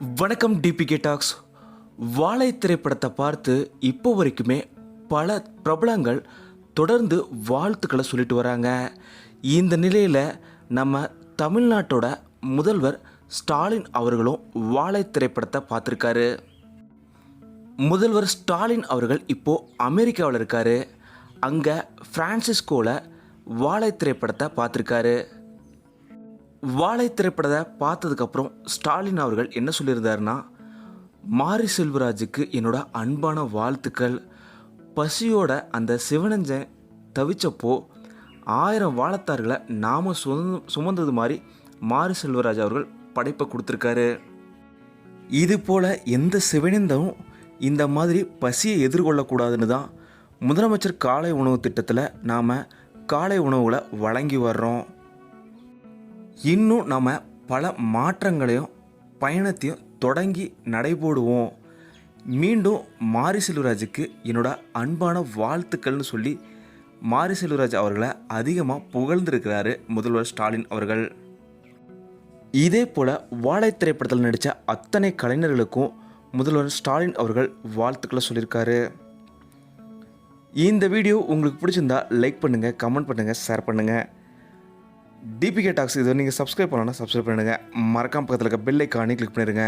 வணக்கம் DPK tax வாழை திரைப்படத்தை பார்த்து இப்போ வரைக்குமே பல பிரபலங்கள் தொடர்ந்து வாழ்த்துக்களை சொல்லிட்டு வராங்க. இந்த நிலையில் நம்ம தமிழ்நாட்டோட முதல்வர் ஸ்டாலின் அவர்களும் வாழை திரைப்படத்தை பார்த்துருக்காரு. முதல்வர் ஸ்டாலின் அவர்கள் இப்போது அமெரிக்காவில் இருக்காரு. அங்கே ஃப்ரான்சிஸ்கோவில் வாழை திரைப்படத்தை பார்த்துருக்காரு. வாழை திரைப்படத்தை பார்த்ததுக்கப்புறம் ஸ்டாலின் அவர்கள் என்ன சொல்லியிருந்தாருன்னா மாரி செல்வராஜுக்கு என்னோட அன்பான வாழ்த்துக்கள். பசியோட அந்த சிவனஞ்சன் தவிச்சப்போ ஆயிரம் வாழத்தார்களை நாம சுமந்து சுமந்தது மாதிரி மாரி செல்வராஜ் அவர்கள் படைப்பை கொடுத்துருக்காரு. இது போல் எந்த சிவனிந்தும் இந்த மாதிரி பசியை எதிர்கொள்ளக்கூடாதுன்னு தான் முதலமைச்சர் காலை உணவு திட்டத்தில் நாம் காலை உணவுகளை வழங்கி வர்றோம். இன்னும் நம்ம பல மாற்றங்களையும் பயணத்தையும் தொடங்கி நடைபோடுவோம். மீண்டும் மாரி செல்வராஜுக்கு என்னோட அன்பான வாழ்த்துக்கள்னு சொல்லி மாரி செல்வராஜ் அவர்களை அதிகமாக புகழ்ந்திருக்கிறாரு முதல்வர் ஸ்டாலின் அவர்கள். இதே போல் வாழை திரைப்படத்தில் நடித்த அத்தனை கலைஞர்களுக்கும் முதல்வர் ஸ்டாலின் அவர்கள் வாழ்த்துக்களை சொல்லியிருக்காரு. இந்த வீடியோ உங்களுக்கு பிடிச்சிருந்தா லைக் பண்ணுங்கள் கமெண்ட் பண்ணுங்கள் ஷேர் பண்ணுங்கள் டிபிகே டாக்ஸ் இது நீங்கள் சப்ஸ்கிரைப் பண்ணலன்னா சப்ஸ்கிரைப் பண்ணுங்கள் மறக்காம பக்கத்தில் இருக்க பெல் ஐக்கானே கிளிக் பண்ணிடுங்க.